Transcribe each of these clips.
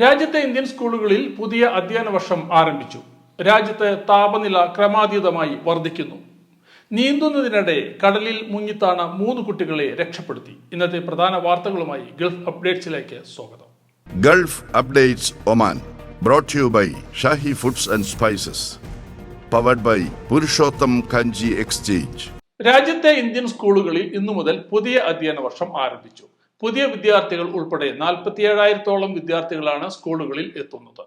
രാജ്യത്തെ ഇന്ത്യൻ സ്കൂളുകളിൽ പുതിയ അധ്യയന വർഷം ആരംഭിച്ചു. രാജ്യത്ത് താപനില ക്രമാതീതമായി വർദ്ധിക്കുന്നു. നീന്തുന്നതിനിടെ കടലിൽ മുങ്ങിത്താണ മൂന്ന് കുട്ടികളെ രക്ഷപ്പെടുത്തി. ഇന്നത്തെ പ്രധാന വാർത്തകളുമായി ഗൾഫ് അപ്ഡേറ്റ്സിലേക്ക് സ്വാഗതം. Gulf updates Oman brought you by Shahi foods and spices powered by Purushottam Kanji exchange രാജ്യത്തെ ഇന്ത്യൻ സ്കൂളുകളിൽ ഇന്നു മുതൽ പുതിയ അധ്യയന വർഷം ആരംഭിച്ചു. പുതിയ വിദ്യാർത്ഥികൾ ഉൾപ്പെടെ നാൽപ്പത്തിയേഴായിരത്തോളം വിദ്യാർത്ഥികളാണ് സ്കൂളുകളിൽ എത്തുന്നത്.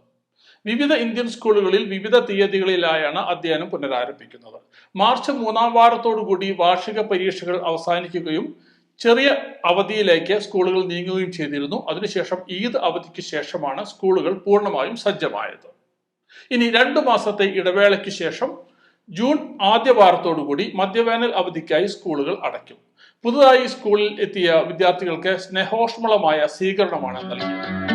വിവിധ ഇന്ത്യൻ സ്കൂളുകളിൽ വിവിധ തീയതികളിലായാണ് അധ്യയനം പുനരാരംഭിക്കുന്നത്. മാർച്ച് മൂന്നാം വാരത്തോടുകൂടി വാർഷിക പരീക്ഷകൾ അവസാനിക്കുകയും ചെറിയ അവധിയിലേക്ക് സ്കൂളുകൾ നീങ്ങുകയും ചെയ്തിരുന്നു. അതിനുശേഷം ഈദ് അവധിക്ക് ശേഷമാണ് സ്കൂളുകൾ പൂർണമായും സജ്ജമായത്. ഇനി രണ്ടു മാസത്തെ ഇടവേളയ്ക്ക് ശേഷം ജൂൺ ആദ്യ വാരത്തോടുകൂടി മദ്യവേനൽ അവധിക്കായി സ്കൂളുകൾ അടയ്ക്കും. പുതുതായി സ്കൂളിൽ എത്തിയ വിദ്യാർത്ഥികൾക്ക് സ്നേഹോഷ്മളമായ സ്വീകരണമാണ് നൽകിയത്.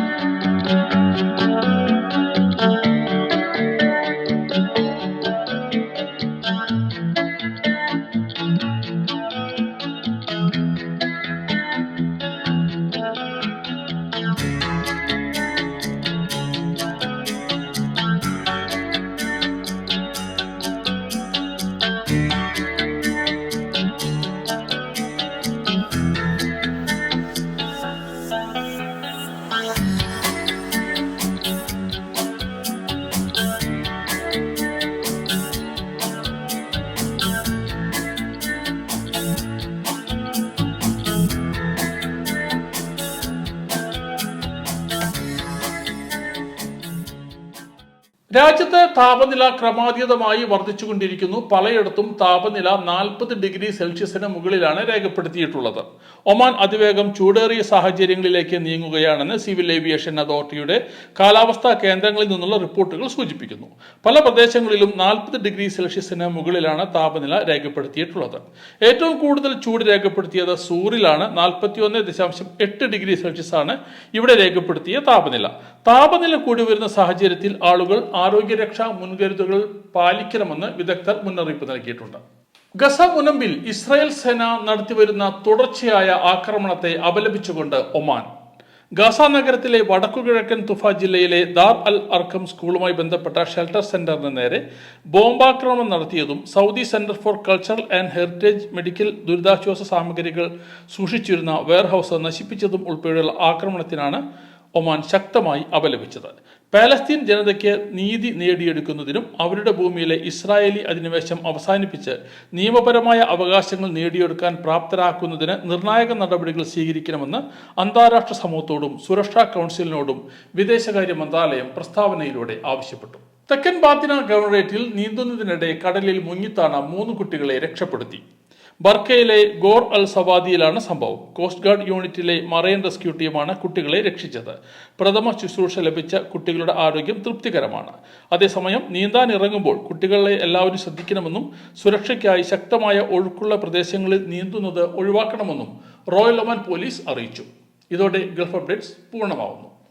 രാജ്യത്ത് താപനില ക്രമാതീതമായി വർദ്ധിച്ചുകൊണ്ടിരിക്കുന്നു. പലയിടത്തും താപനില നാൽപ്പത് ഡിഗ്രി സെൽഷ്യസിന് മുകളിലാണ് രേഖപ്പെടുത്തിയിട്ടുള്ളത്. ഒമാൻ അതിവേഗം ചൂടേറിയ സാഹചര്യങ്ങളിലേക്ക് നീങ്ങുകയാണെന്ന് സിവിൽ ഏവിയേഷൻ അതോറിറ്റിയുടെ കാലാവസ്ഥാ കേന്ദ്രങ്ങളിൽ നിന്നുള്ള റിപ്പോർട്ടുകൾ സൂചിപ്പിക്കുന്നു. പല പ്രദേശങ്ങളിലും നാൽപ്പത് ഡിഗ്രി സെൽഷ്യസിന് മുകളിലാണ് താപനില രേഖപ്പെടുത്തിയിട്ടുള്ളത്. ഏറ്റവും കൂടുതൽ ചൂട് രേഖപ്പെടുത്തിയത് സൂറിലാണ്. നാൽപ്പത്തിയൊന്ന് ദശാംശം എട്ട് ഡിഗ്രി സെൽഷ്യസ് ആണ് ഇവിടെ രേഖപ്പെടുത്തിയ താപനില. താപനില കൂടി വരുന്ന സാഹചര്യത്തിൽ ആളുകൾ ആരോഗ്യരക്ഷാ മുൻകരുതലുകൾ പാലിക്കണമെന്ന് വിദഗ്ധർ മുന്നറിയിപ്പ് നൽകിയിട്ടുണ്ട്. ഗസ മുനമ്പിൽ ഇസ്രായേൽ സേന നടത്തിവരുന്ന തുടർച്ചയായ ആക്രമണത്തെ അപലപിച്ചുകൊണ്ട് ഒമാൻ. ഗസ നഗരത്തിലെ വടക്കുകിഴക്കൻ തുഫ ജില്ലയിലെ ദാർ അൽ അർഖം സ്കൂളുമായി ബന്ധപ്പെട്ട ഷെൽട്ടർ സെന്ററിന് നേരെ ബോംബാക്രമണം നടത്തിയതും Saudi Centre for Cultural and Heritage medical ദുരിതാശ്വാസ സാമഗ്രികൾ സൂക്ഷിച്ചിരുന്ന വെയർഹൌസ് നശിപ്പിച്ചതും ഉൾപ്പെടെയുള്ള ആക്രമണത്തിനാണ് ഒമാൻ ശക്തമായി അപലപിച്ചത്. പാലസ്തീൻ ജനതയ്ക്ക് നീതി നേടിയെടുക്കുന്നതിനും അവരുടെ ഭൂമിയിലെ ഇസ്രായേലി അധിനിവേശം അവസാനിപ്പിച്ച് നിയമപരമായ അവകാശങ്ങൾ നേടിയെടുക്കാൻ പ്രാപ്തരാക്കുന്നതിന് നിർണായക നടപടികൾ സ്വീകരിക്കണമെന്ന് അന്താരാഷ്ട്ര സമൂഹത്തോടും സുരക്ഷാ കൗൺസിലിനോടും വിദേശകാര്യ മന്ത്രാലയം പ്രസ്താവനയിലൂടെ ആവശ്യപ്പെട്ടു. തെക്കൻ ബാത്തിന ഗവർണറേറ്റിൽ നീന്തുന്നതിനിടെ കടലിൽ മുങ്ങിത്താണ മൂന്ന് കുട്ടികളെ രക്ഷപ്പെടുത്തി. ബർക്കയിലെ ഗോർ അൽ സവാദിയിലാണ് സംഭവം. കോസ്റ്റ് ഗാർഡ് യൂണിറ്റിലെ മറൈൻ റെസ്ക്യൂ ടീമാണ് കുട്ടികളെ രക്ഷിച്ചത്. പ്രഥമ ശുശ്രൂഷ ലഭിച്ച കുട്ടികളുടെ ആരോഗ്യം തൃപ്തികരമാണ്. അതേസമയം നീന്താൻ ഇറങ്ങുമ്പോൾ കുട്ടികളെ എല്ലാവരും ശ്രദ്ധിക്കണമെന്നും സുരക്ഷയ്ക്കായി ശക്തമായ ഒഴുക്കുള്ള പ്രദേശങ്ങളിൽ നീന്തുന്നത് ഒഴിവാക്കണമെന്നും റോയൽ ഒമാൻ പോലീസ് അറിയിച്ചു. ഇതോടെ ഗൾഫ് അപ്ഡേറ്റ്സ് പൂർണമാവുന്നു.